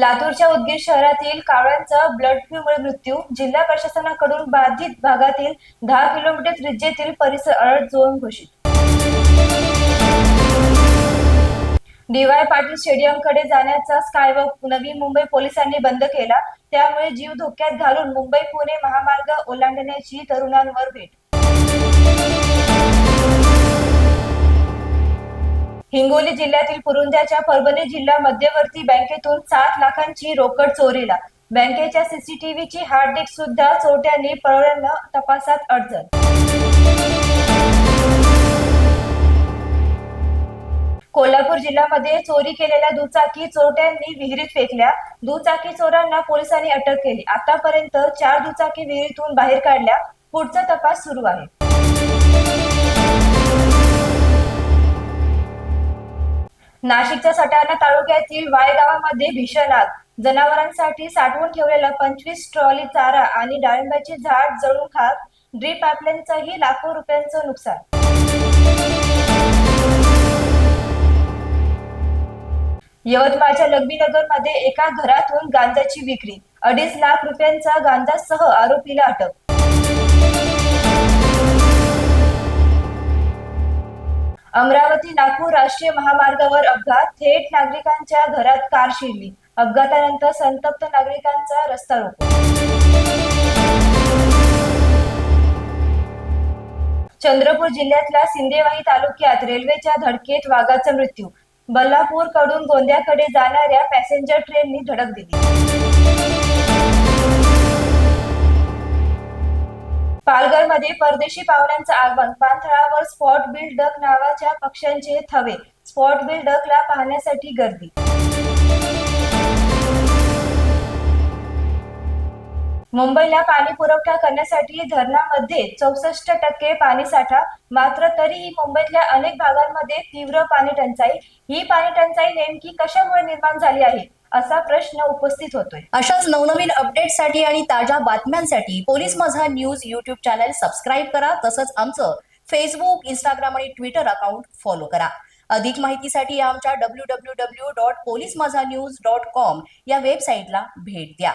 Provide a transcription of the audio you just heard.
लातूरच्या उदगीर शहरातील कावळ्यांचा ब्लड फ्लूमुळे मृत्यू. जिल्हा प्रशासनाकडून बाधित भागातील दहा किलोमीटर त्रिज्येतील परिसर अलर्ट झोन घोषित. डीवाय पाटील स्टेडियमकडे जाण्याचा स्कायवॉक नवी मुंबई पोलिसांनी बंद केला. त्यामुळे जीव धोक्यात घालून मुंबई पुणे महामार्ग ओलांडण्याची तरुणांवर भेट. हिंगोली जिल्ह्यातील पुरुंद्याच्या परभणी जिल्हा मध्यवर्ती बँकेतून सात लाखांची रोकड चोरीला. बँकेच्या सीसीटीव्हीची हार्ड डिस्क सुद्धा चोरट्यांनी पळवल्यानं तपासात अडचण. कोल्हापूर जिल्ह्यामध्ये चोरी केलेल्या दुचाकी चोरट्यांनी विहिरीत फेकल्या. दुचाकी चोरांना पोलिसांनी अटक केली. आतापर्यंत चार दुचाकी विहिरीतून बाहेर काढल्या. पुढचा तपास सुरू आहे. नाशिकच्या सटाणा तालुक्यातील वाय गावामध्ये भीषण आग. जनावरांसाठी साठवून ठेवलेला पंचवीस ट्रॉली चारा आणि डाळिंबाचे झाड जळून खात ड्रीप पाईपलाईनचंही लाखो रुपयांचं नुकसान. यवतमाळच्या लग्बीनगरमध्ये एका घरातून गांजाची विक्री. अडीच लाख रुपयांचा गांजासह आरोपीला अटक. अमरावती नागपूर राष्ट्रीय महामार्गावर अपघात. थेट नागरिकांच्या घरात कार शिरली. अपघातानंतर संतप्त नागरिकांचा रस्ता रोको. चंद्रपूर जिल्ह्यातल्या सिंदेवाही तालुक्यात रेल्वेच्या धडकेत वाघाचा मृत्यू. बल्लापूरकडून गोंद्याकडे जाणाऱ्या पॅसेंजर ट्रेननी धडक दिली. मध्ये परदेशी पाहुण्यांचं आगमन. पाणथळावर स्पॉट बिल डक नावाच्या पक्ष्यांचे थवे. स्पॉट बिल डकला पाहण्यासाठी गर्दी. मुंबईला पाणी पुरवठा करण्यासाठी धरणामध्ये चौसष्ट टक्के पाणीसाठा मात्र तरीही मुंबईतल्या अनेक भागांमध्ये तीव्र पाणी टंचाई. ही पाणी टंचाई नेमकी कशामुळे निर्माण झाली आहे असा प्रश्न उपस्थित होतोय. अशाच नवनवीन अपडेटसाठी आणि ताज्या बातम्यांसाठी police Majha news YouTube channel subscribe करा. तसंच आमचं फेसबुक इंस्टाग्राम आणि ट्विटर अकाउंट फॉलो करा. अधिक माहितीसाठी आमच्या W W W dot police Majha news dot com या वेबसाईटला भेट द्या.